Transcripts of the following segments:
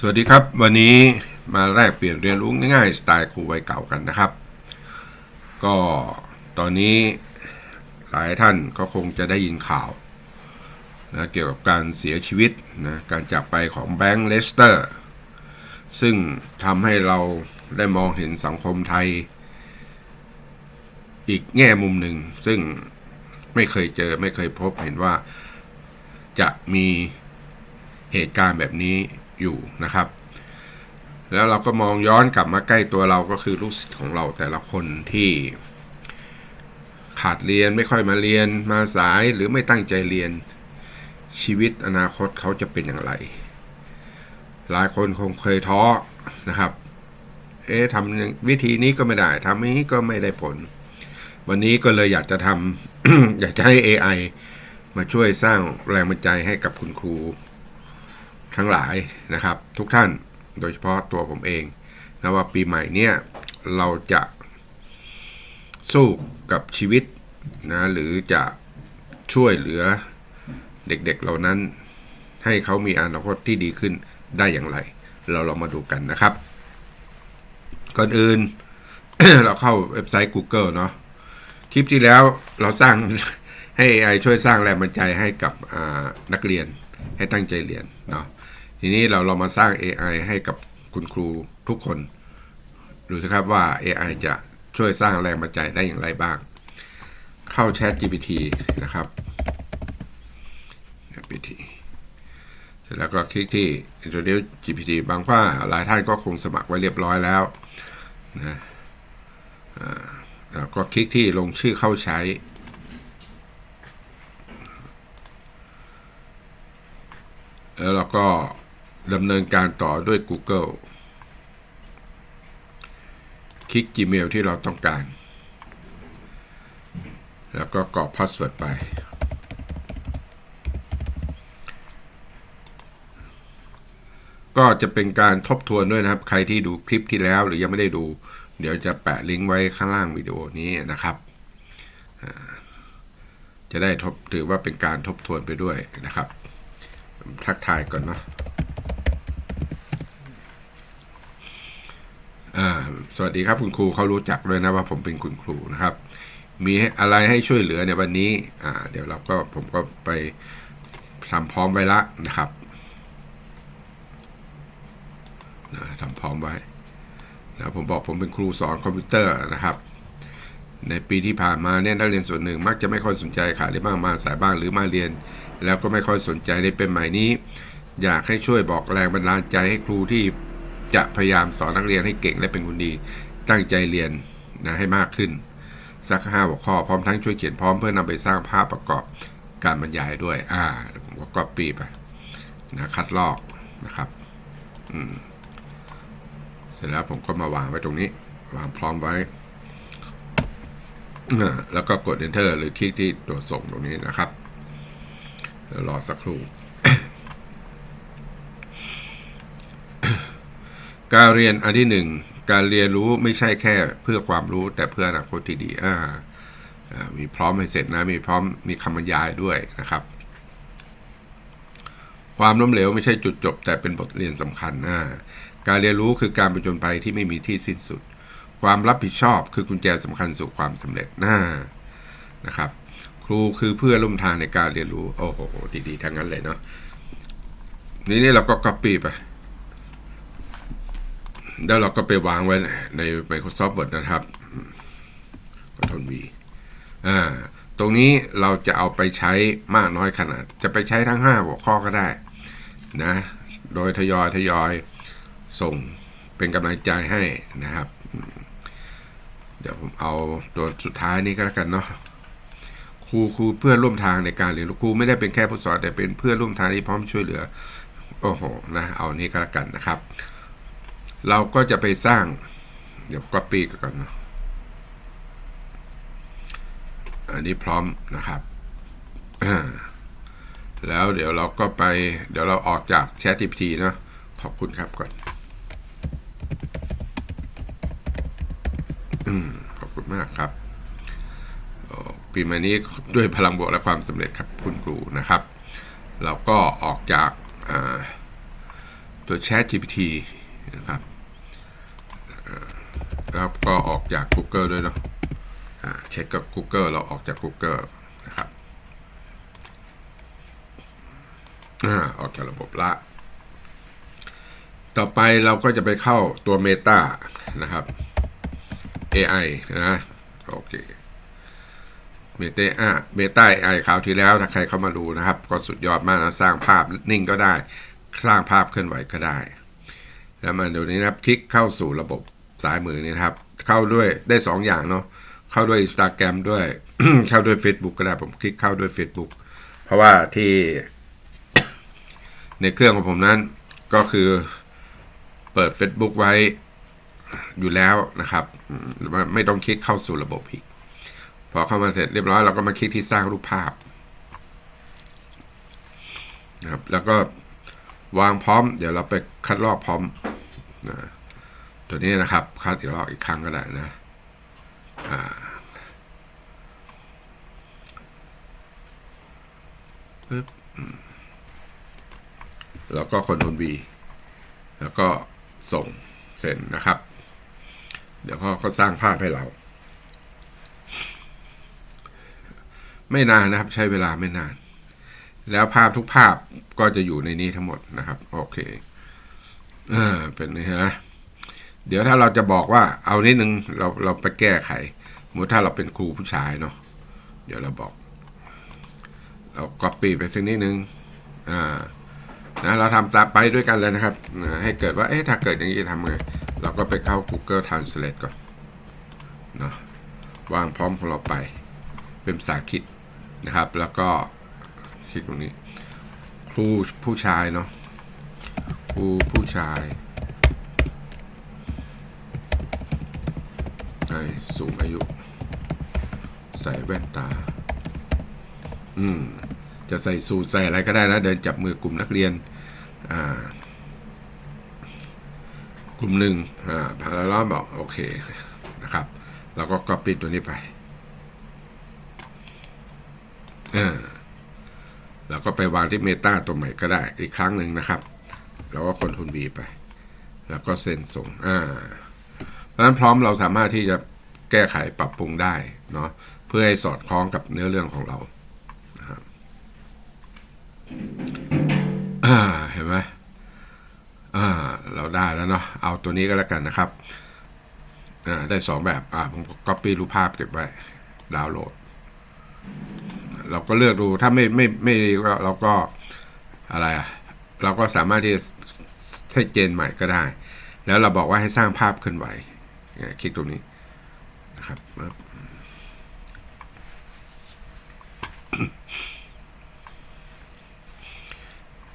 สวัสดีครับ วันนี้มาแลกเปลี่ยนเรียนรู้ง่ายๆสไตล์ครูวัยเก่ากันนะครับ ก็ตอนนี้หลายท่านก็คงจะได้ยินข่าวนะเกี่ยวกับการเสียชีวิตนะการจากไปของแบงค์เลสเตอร์ซึ่งทำให้เราได้มองเห็นสังคมไทย อีกแง่มุมหนึ่ง ซึ่งไม่เคยเจอไม่เคยพบเห็นว่าจะมีเหตุการณ์แบบนี้ อยู่นะครับ แล้วเราก็มองย้อนกลับมาใกล้ตัวเราก็คือลูกศิษย์ของเราแต่ละคนที่ ขาดเรียนไม่ค่อยมาเรียนมาสายหรือไม่ตั้งใจเรียนชีวิตอนาคตเขาจะเป็นอย่างไร หลายคนคงเคยท้อนะครับ เอ๊ะทำวิธีนี้ก็ไม่ได้ทำนี้ก็ไม่ได้ผล วันนี้ก็เลยอยากจะทำอยากจะให้ AI มาช่วยสร้างแรงบันดาลใจให้กับคุณครู ทั้งหลายนะครับ ทุกท่านโดยเฉพาะตัวผมเองนะว่าปีใหม่เนี่ยเราจะสู้กับชีวิตนะหรือจะช่วยเหลือเด็กๆเหล่านั้น ให้เขามีอนาคตที่ดีขึ้นได้อย่างไร เราลองมาดูกันนะครับ ก่อนอื่น เราเข้าเว็บไซต์ Google เนาะคลิปที่แล้วเราสร้างให้ AI ช่วยสร้างแรงบันดาลใจให้กับนักเรียนให้ตั้งใจเรียนเนาะ ทีนี้เราเรามาสร้าง AI ให้กับคุณครูทุกคน ดูสิครับว่า AI จะช่วยสร้างแรงบันดาลใจได้อย่างไรบ้าง เข้า Chat GPT นะครับ GPT เสร็จแล้วก็คลิกที่ Introduce GPT บางว่าหลายท่านก็คงสมัครไว้เรียบร้อยแล้วนะแล้วก็คลิกที่ลงชื่อเข้าใช้ แล้วเราก็ ดำเนินการต่อด้วย Google คลิก Gmail ที่เราต้องการ แล้วก็กรอกพาสเวิร์ดไป ก็จะเป็นการทบทวนด้วยนะครับ ใครที่ดูคลิปที่แล้วหรือยังไม่ได้ดู เดี๋ยวจะแปะลิงก์ไว้ข้างล่างวิดีโอนี้นะครับ จะได้ทบถือว่าเป็นการทบทวนไปด้วยนะครับ ทักทายก่อนเนาะ สวัสดีครับคุณครูเขารู้จักด้วยนะว่าผมเป็นคุณครูนะครับ มีอะไรให้ช่วยเหลือในวันนี้อ่าเดี๋ยวเราก็ผมก็ไปทำพร้อมไว้ละนะครับทำพร้อมไว้นะผมบอกผมเป็นครูสอนคอมพิวเตอร์นะครับ ในปีที่ผ่านมาเนี่ยนักเรียนส่วนหนึ่ง มักจะไม่ค่อยสนใจขาดเรียนบ้างมาสายบ้างหรือมาเรียน แล้วก็ไม่ค่อยสนใจในเป็นใหม่นี้ อยากให้ช่วยบอกแรงบันดาลใจให้ครูที่ จะพยายามสอนนักเรียนให้เก่งและเป็นคนดี ตั้งใจเรียนนะให้มากขึ้น สักห้าหัวข้อพร้อมทั้งช่วยเขียนพร้อมเพื่อนำไปสร้างภาพประกอบการบรรยายด้วย อ่าผมก็ก๊อปปี้ไปนะคัดลอกนะครับอืมเสร็จแล้วผมก็มาวางไว้ตรงนี้ วางพร้อมไว้ แล้วก็กด enter หรือคลิกที่ตัวส่งตรงนี้นะครับรอสักครู่ การเรียนอันที่หนึ่งการเรียนรู้ไม่ใช่แค่เพื่อความรู้แต่เพื่ออนาคตที่ดีอ่ามีพร้อมให้เสร็จนะ มีพร้อมมีคำบรรยายด้วยนะครับ ความล้มเหลวไม่ใช่จุดจบ แต่เป็นบทเรียนสำคัญนะการเรียนรู้คือการประจนภัยที่ไม่มีที่สิ้นสุด ความรับผิดชอบคือกุญแจสำคัญสู่ความสำเร็จนะนะครับ ครูคือเพื่อร่วมทางในการเรียนรู้ โอ้โห ดีๆทั้งนั้นเลยเนาะนี่นี่เราก็ copy ไป แล้วเราก็ไปวางไว้ใน Microsoft Word นะครับกดทน V อ่าตรงนี้เราจะเอาไปใช้มากน้อยขนาด จะไปใช้ทั้ง 5 หัวข้อก็ได้นะ โดยทยอยทยอยส่งเป็นกำลังใจให้นะครับ เดี๋ยวผมเอาตัวสุดท้ายนี้ก็แล้วกันเนาะครูครูเพื่อนร่วมทางในการเรียนครูไม่ได้เป็นแค่ผู้สอนแต่เป็นเพื่อนร่วมทางที่พร้อมช่วยเหลือ โอ้โหนะเอานี้ก็แล้วกันนะครับ เราก็จะไปสร้าง เดี๋ยวก็ปีกันนะอันนี้พร้อมนะครับ แล้วเดี๋ยวเราก็ไป เดี๋ยวเราออกจาก Chat GPT เนะ ขอบคุณครับก่อนอขอบคุณมากครับปีใหม่นี้ด้วยพลังบวกและความสำเร็จครับคุณครูนะครับ เราก็ออกจากตัว Chat GPT นะครับ แล้วก็ออกจาก Google ด้วยเนาะเช็คกับ Google เราออกจาก Google นะครับออกจากระบบละ ต่อไปเราก็จะไปเข้าตัว Meta นะครับ AI นะโอเคเมตาอะเมตาไอคราวที่แล้วถ้าใครเข้ามาดูนะครับ ก็สุดยอดมากนะสร้างภาพนิ่งก็ได้ สร้างภาพเคลื่อนไหวก็ได้ แล้วมาเดี๋ยวนี้นะครับ คลิกเข้าสู่ระบบ ซ้ายมือนี่นะครับ เข้าด้วยได้สองอย่างเนาะเข้าด้วย Instagram ด้วย เข้าด้วย Facebook ก็ได้ผมคลิกเข้าด้วย Facebook เพราะว่าที่ ในเครื่องของผมนั้นก็คือเปิด Facebook ไว้อยู่แล้วนะครับอืมไม่ไม่ต้องคลิกเข้าสู่ระบบอีก พอเข้ามาเสร็จเรียบร้อยเราก็มาคลิกที่สร้างรูปภาพนะครับแล้วก็วางพร้อม เดี๋ยวเราไปคัดลอกพร้อมนะ ตัวนี้นะครับคัดอีกรอบอีกครั้งก็ได้นะอ่าปึ๊บอืมแล้วก็คอนโทรล V แล้วก็ส่งเซ็นนะครับ เดี๋ยวพ่อก็สร้างภาพให้เรา ไม่นานนะครับ ใช้เวลาไม่นาน แล้วภาพทุกภาพก็จะอยู่ในนี้ทั้งหมดนะครับ โอเค อ่า เป็นนี่ฮะ เดี๋ยวถ้าเราจะบอกว่าเอานิดนึงเราเราไปแก้ไขสมมติถ้าเราเป็นครูผู้ชายเนาะเดี๋ยวเราบอก เราก๊อปปี้ไปสักนิดนึงอ่านะเราทำตามไปด้วยกันเลยนะครับให้เกิดว่าเอ๊ะถ้าเกิดอย่างนี้ทำไงเราก็ไปเข้า Google Translate ก่อนเนาะวางพร้อมของเราไป เป็นภาษาอังกฤษนะครับ แล้วก็คลิกตรงนี้ ครูผู้ชายเนาะครูผู้ชาย ในสูงอายุ ใส่แว่นตา อืม จะใส่สูทใส่อะไรก็ได้นะเดินจับมือกลุ่มนักเรียน อ่า กลุ่มหนึ่งอ่าพาราล้อบอกโอเคนะครับแล้วก็ก๊อปปี้ตัวนี้ไปอ่าเราก็ไปวางที่เมตาตัวใหม่ก็ได้อีกครั้งหนึ่งนะครับแล้วก็คนทุนบีไป แล้วก็เซ็นส่งอ่า เพราะนั้นพร้อมเราสามารถที่จะแก้ไขปรับปรุงได้เนาะเพื่อให้สอดคล้องกับเนื้อเรื่องของเรานะครับเห็นไหมเราได้แล้วเนาะเอาตัวนี้ก็แล้วกันนะครับได้สองแบบอ่าผมก๊อปปี้รูปภาพเก็บไว้ดาวน์โหลด เราก็เลือกดูถ้าไม่ไม่ไม่เราก็อะไรอะเราก็สามารถที่จะให้เจนใหม่ก็ได้ แล้วเราบอกว่าให้สร้างภาพเคลื่อนไหว เนี่ยคลิกตรงนี้นะครับ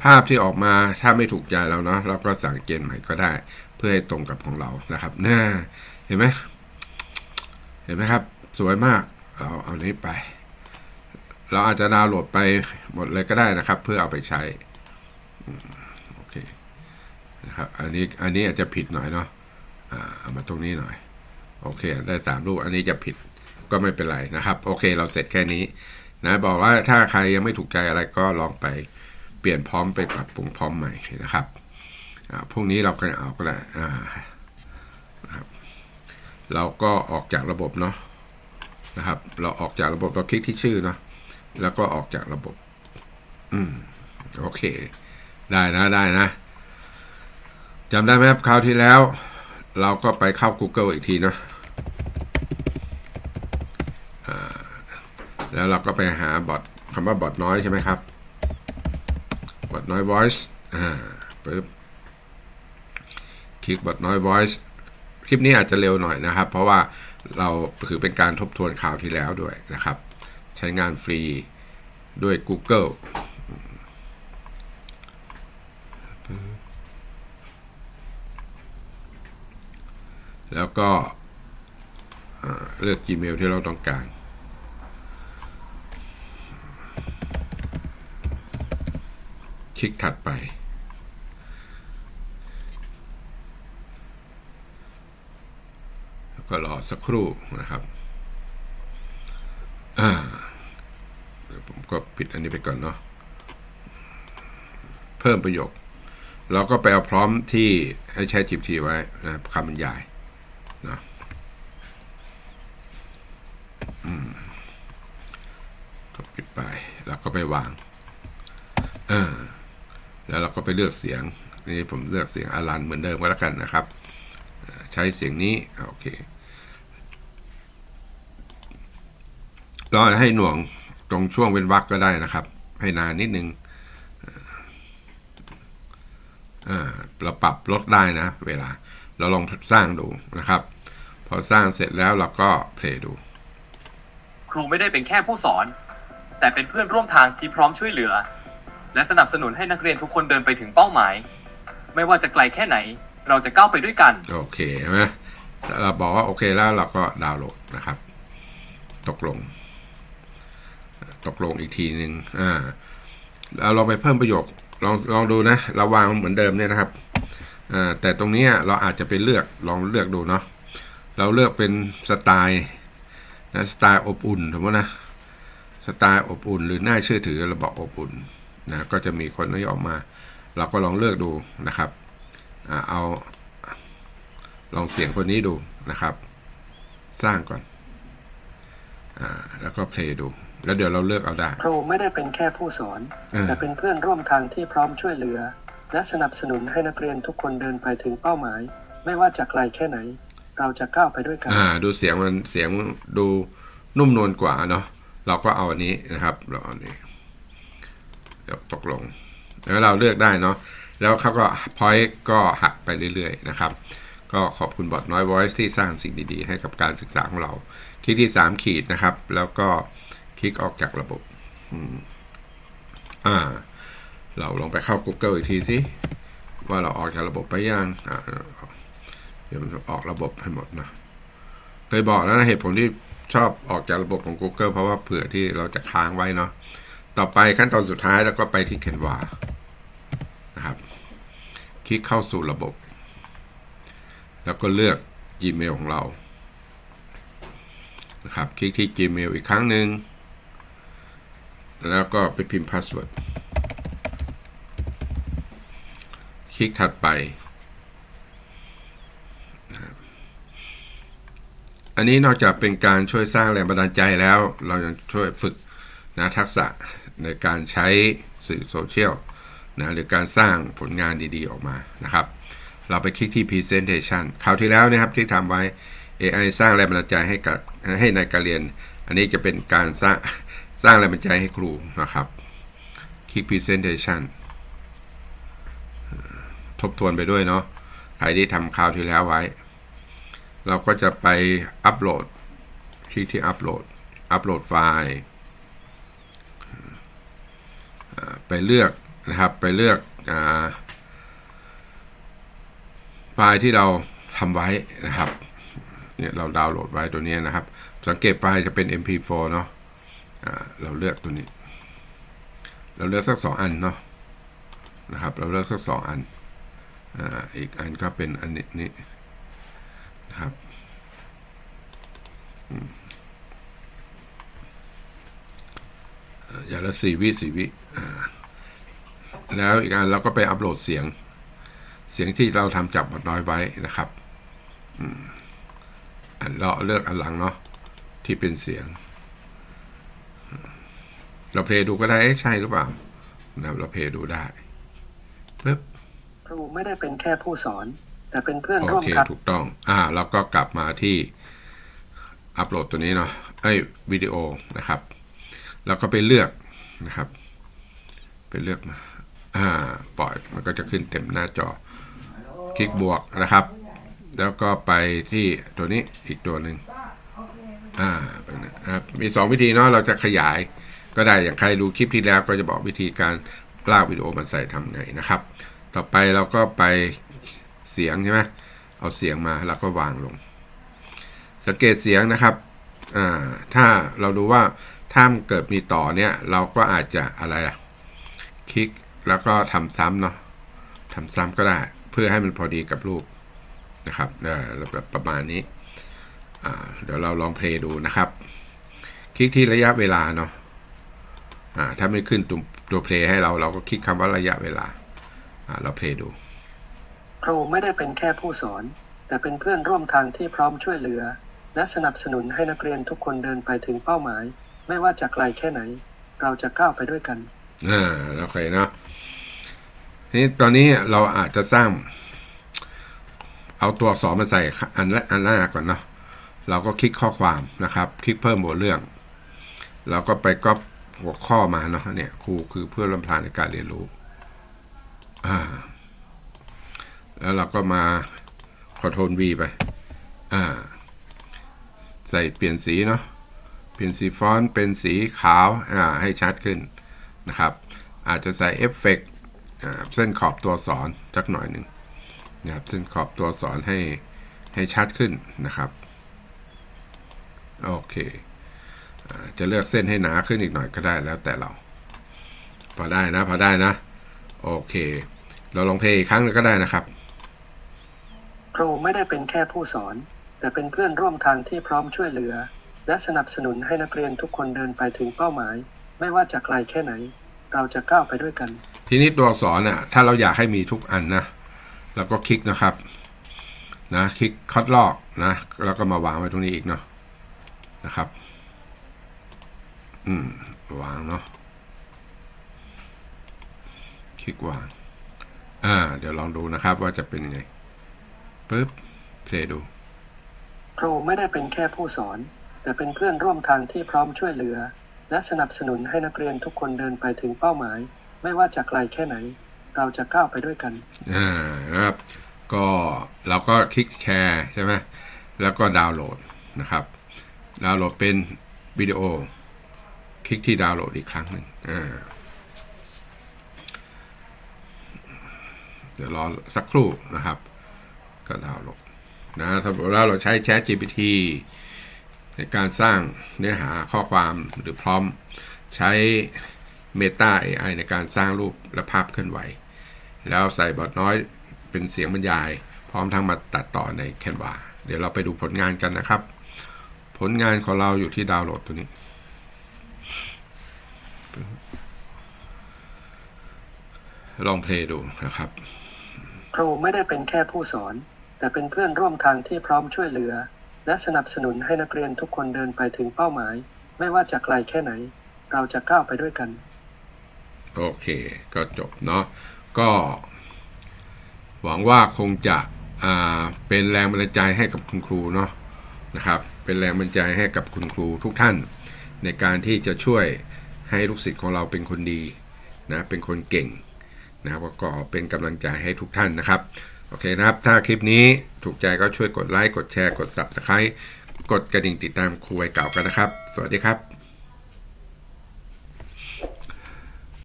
ภาพที่ออกมาถ้าไม่ถูกใจเราเนาะเราก็สั่งเจนใหม่ก็ได้ เพื่อให้ตรงกับของเรานะครับน่าเห็นไหมเห็นไหมครับ สวยมากเอาเอานี้ไป เราอาจจะดาวน์โหลดไปหมดเลยก็ได้นะครับ เพื่อเอาไปใช้โอเคนะครับอันนี้อันนี้อาจจะผิดหน่อยเนาะ อ่าเอามาตรงนี้หน่อย โอเค ได้สามรูป อันนี้จะผิดก็ไม่เป็นไรนะครับ โอเค เราเสร็จแค่นี้นะบอกว่าถ้าใครยังไม่ถูกใจอะไรก็ลองไปเปลี่ยนพร้อมไปปรับปรุงพร้อมใหม่นะครับพวกนี้เราก็เอาก็ได้นะครับ เราก็ออกจากระบบเนาะนะครับ เราออกจากระบบเราคลิกที่ชื่อเนาะแล้วก็ออกจากระบบ อืมโอเค ได้นะได้นะจำได้ไหมครับคราวที่แล้ว เราก็ไปเข้า Google อีกทีเนาะแล้วเราก็ไปหาบอทคำว่าบอทน้อยใช่ไหมครับบอทน้อย voice อ่าปึ๊บคลิกบอทน้อย voice คลิปนี้อาจจะเร็วหน่อยนะครับ เพราะว่าเราถือเป็นการทบทวนข่าวที่แล้วด้วยนะครับ ใช้งานฟรีด้วย Google แล้วก็เลือก Gmail ที่เราต้องการ คลิกถัดไป แล้วก็รอสักครู่นะครับอ่าเดี๋ยวผมก็ปิดอันนี้ไปก่อนเนาะเพิ่มประโยค เราก็ไปเอาพร้อมที่ให้ใช้ GPT ไว้นะคำบรรยายนะอืมก็ปิดไป แล้วก็ ไปวางเออแล้วเราก็ไปเลือกเสียง นี่ผมเลือกเสียงอารันเหมือนเดิมก็แล้วกันนะครับ ใช้เสียงนี้โอเคเราให้หน่วงตรงช่วงเว้นวรรคก็ได้นะครับ ให้นานนิดนึงอ่าเราปรับลดได้นะ เวลาเราลองสร้างดูนะครับ พอสร้างเสร็จแล้วเราก็เพลย์ดู ครูไม่ได้เป็นแค่ผู้สอน แต่เป็นเพื่อนร่วมทางที่พร้อมช่วยเหลือ และสนับสนุนให้นักเรียนทุกคนเดินไปถึงเป้าหมาย ไม่ว่าจะไกลแค่ไหน เราจะก้าวไปด้วยกัน โอเคใช่ไหมเราบอกว่าโอเคแล้วเราก็ดาวน์โหลดนะครับ ตกลง ตกลงอีกทีหนึ่งอ่าเราลองไปเพิ่มประโยคลองลองดูนะเราวางเหมือนเดิมเนี่ยนะครับอ่าแต่ตรงนี้เราอาจจะไปเลือกลองเลือกดูเนาะเราเลือกเป็นสไตล์นะสไตล์อบอุ่นสมมตินะ สไตล์อบอุ่น หรือน่าเชื่อถือเราบอกอบอุ่นนะก็จะมีคนนี้ออกมา เราก็ลองเลือกดูนะครับอ่าเอาลองเสียงคนนี้ดูนะครับ สร้างก่อนอ่าแล้วก็เพลย์ดู แล้วเดี๋ยวเราเลือกเอาได้ครูไม่ได้เป็นแค่ผู้สอนเออแต่เป็นเพื่อนร่วมทางที่พร้อมช่วยเหลือ และสนับสนุนให้นักเรียนทุกคนเดินไปถึงเป้าหมาย ไม่ว่าจะไกลแค่ไหน เราจะก้าวไปด้วยกัน อ่า ดูเสียงมันเสียงดูนุ่มนวลกว่าเนาะ เราก็เอาอันนี้นะครับ เราเอาอันนี้เดี๋ยวตกลง แล้วเราเลือกได้เนาะ แล้วเขาก็พอยต์ก็หักไปเรื่อยๆนะครับ ก็ขอบคุณบอทน้อย Voice ที่สร้างสิ่งดีๆ ให้กับการศึกษาของเรา คลิกที่ 3 ขีดนะครับ แล้วก็คลิกออกจากระบบอ่า เราลองไปเข้า Google อีกทีสิ ว่าเราออกจากระบบไปยังอ่าเดี๋ยวมันออกระบบให้หมดนะ เคยบอกแล้วนะเหตุผลที่ ชอบออกจากระบบของ Google เพราะว่าเผื่อที่เราจะค้างไว้เนาะต่อไปขั้นตอนสุดท้ายแล้วก็ไปที่ Canva นะครับ คลิกเข้าสู่ระบบ แล้วก็เลือก Gmail ของเรานะครับ คลิกที่ Gmail อีกครั้งหนึ่งแล้วก็ไปพิมพ์พาสเวิร์ด คลิกถัดไปนะครับ อันนี้นอกจากเป็นการช่วยสร้างแรงบันดาลใจแล้ว เรายังช่วยฝึกนะทักษะในการใช้สื่อโซเชียลนะหรือการสร้างผลงานดีๆออกมานะครับ เราไปคลิกที่ Presentation คราวที่แล้วนะครับที่ทำไว้ AI สร้างแรงบันดาลใจให้กับให้ในการเรียน อันนี้จะเป็นการสร้างสร้างแรงบันดาลใจให้ครูนะครับ คลิก Presentation ทบทวนไปด้วยเนาะใครที่ทำคราวที่แล้วไว้ เราก็จะไปอัปโหลดคลิกที่อัปโหลด อัปโหลดไฟล์ไปเลือกนะครับไปเลือกอไฟล์ที่เราทำไว้นะครับเนี่ยเราดาวน์โหลดไว้ตัวนี้นะครับ สังเกตไฟล์จะเป็น mp4 เนาะเราเลือกตัวนี้ เราเลือกสักสองอันเนาะนะครับ เราเลือกสักสองอันออีกอันก็เป็นอันนี้ ครับอย่างละสี่วิสี่วิแล้วอีกอันเราก็ไปอัปโหลดเสียง เสียงที่เราทำจับบทน้อยไว้นะครับอันเราเลือกอันหลังเนาะที่เป็นเสียง เราเพลย์ดูก็ได้ใช่หรือเปล่านะครับเราเพลย์ดูได้ปึ๊บครูไม่ได้เป็นแค่ผู้สอน แต่เป็นเพื่อนโอร่วมเคทางถูกต้อง อ่าเราก็กลับมาที่อัปโหลดตัวนี้เนาะไอ้ยวิดีโอนะครับ แล้วก็ไปเลือกนะครับ ไปเลือกมาอ่าปล่อยมันก็จะขึ้นเต็มหน้าจอ คลิกบวกนะครับ แล้วก็ไปที่ตัวนี้อีกตัวหนึ่งอ่าเป็นนะครับมีสองวิธีเนาะเราจะขยายก็ได้อย่างใครดูคลิปที่แล้วก็จะบอกวิธีการลากวิดีโอมาใส่ทำไงนะครับ ต่อไปเราก็ไป เสียงใช่ไหมเอาเสียงมาแล้วก็วางลง สังเกตเสียงนะครับถ้าเราดูว่าถ้ามันเกิดมีต่อเนี่ยเราก็อาจจะอะไรอะคลิกแล้วก็ทำซ้ำเนาะทำซ้ำก็ได้เพื่อให้มันพอดีกับรูปนะครับแบบประมาณนี้เดี๋ยวเราลองเพลย์ดูนะครับ คลิกที่ระยะเวลาเนาะถ้าไม่ขึ้นตัวตัวเพลย์ให้เราเราก็คลิกคำว่าระยะเวลาอ่าเราเพลย์ดู ครูไม่ได้เป็นแค่ผู้สอน แต่เป็นเพื่อนร่วมทางที่พร้อมช่วยเหลือ และสนับสนุนให้นักเรียนทุกคนเดินไปถึงเป้าหมาย ไม่ว่าจะไกลแค่ไหน เราจะก้าวไปด้วยกันอ่าโอเคเนาะนี้ตอนนี้เราอาจจะสร้าง เอาตัวอักษรมาใส่อันแรกอันแรกก่อนเนาะเราก็คลิกข้อความนะครับ คลิกเพิ่มหัวเรื่อง เราก็ไปก๊อปหัวข้อมาเนาะเนี่ยครูคือเพื่อนร่วมทางในการเรียนรู้ อ่า แล้วเราก็มาคอโทรล V ไป อ่า ใส่เปลี่ยนสีเนาะ เปลี่ยนสีฟอนต์เป็นสีขาว อ่า ให้ชัดขึ้นนะครับ อาจจะใส่เอฟเฟกต์เส้นขอบตัวสอนสักหน่อยหนึ่งนะครับ เส้นขอบตัวสอนให้ให้ชัดขึ้นนะครับ โอเค จะเลือกเส้นให้หนาขึ้นอีกหน่อยก็ได้แล้วแต่เรา พอได้นะ พอได้นะ โอเค เราลองเพลย์อีกครั้งหนึงก็ได้นะครับ ครูไม่ได้เป็นแค่ผู้สอน แต่เป็นเพื่อนร่วมทางที่พร้อมช่วยเหลือ และสนับสนุนให้นักเรียนทุกคนเดินไปถึงเป้าหมาย ไม่ว่าจะไกลแค่ไหน เราจะก้าวไปด้วยกัน ทีนี้ตัวอักษรน่ะถ้าเราอยากให้มีทุกอันนะเราก็คลิกนะครับนะคลิกคัดลอกนะแล้วก็มาวางไว้ตรงนี้อีกเนาะนะครับ อืมวางเนาะคลิกวาง อ่า เดี๋ยวลองดูนะครับว่าจะเป็นยังไง ปึ๊บเพลย์ดู ครูไม่ได้เป็นแค่ผู้สอน แต่เป็นเพื่อนร่วมทางที่พร้อมช่วยเหลือ และสนับสนุนให้นักเรียนทุกคนเดินไปถึงเป้าหมาย ไม่ว่าจะไกลแค่ไหน เราจะก้าวไปด้วยกันอ่านะครับ ก็เราก็คลิกแชร์ใช่ไหมแล้วก็ดาวน์โหลดนะครับ ดาวน์โหลดเป็นวิดีโอ คลิกที่ดาวน์โหลดอีกครั้งหนึ่งอ่าเดี๋ยวรอสักครู่นะครับ ก็ดาวน์โหลดนะสมมติว่าเราใช้ Chat GPT ในการสร้างเนื้อหาข้อความหรือพร้อมใช้ Meta AI ในการสร้างรูปและภาพเคลื่อนไหว แล้วใส่บทน้อยเป็นเสียงบรรยาย พร้อมทั้งมาตัดต่อใน Canva เดี๋ยวเราไปดูผลงานกันนะครับ ผลงานของเราอยู่ที่ดาวน์โหลดตัวนี้ ลองเพลย์ดูนะครับ ครูไม่ได้เป็นแค่ผู้สอน แต่เป็นเพื่อนร่วมทางที่พร้อมช่วยเหลือ และสนับสนุนให้นักเรียนทุกคนเดินไปถึงเป้าหมาย ไม่ว่าจะไกลแค่ไหน เราจะก้าวไปด้วยกัน โอเค ก็จบเนาะก็ หวังว่าคงจะเป็นแรงบันดาลใจให้กับคุณครูเนาะนะครับ เป็นแรงบันดาลใจให้กับคุณครูทุกท่าน ในการที่จะช่วยให้ลูกศิษย์ของเราเป็นคนดีนะเป็นคนเก่งนะครับก็เป็นกำลังใจให้ทุกท่านนะครับ โอเคนะครับ ถ้าคลิปนี้ถูกใจก็ช่วยกดไลค์ กดแชร์ กด subscribe กดกระดิ่งติดตามครูไว้เก่ากันนะครับ สวัสดีครับ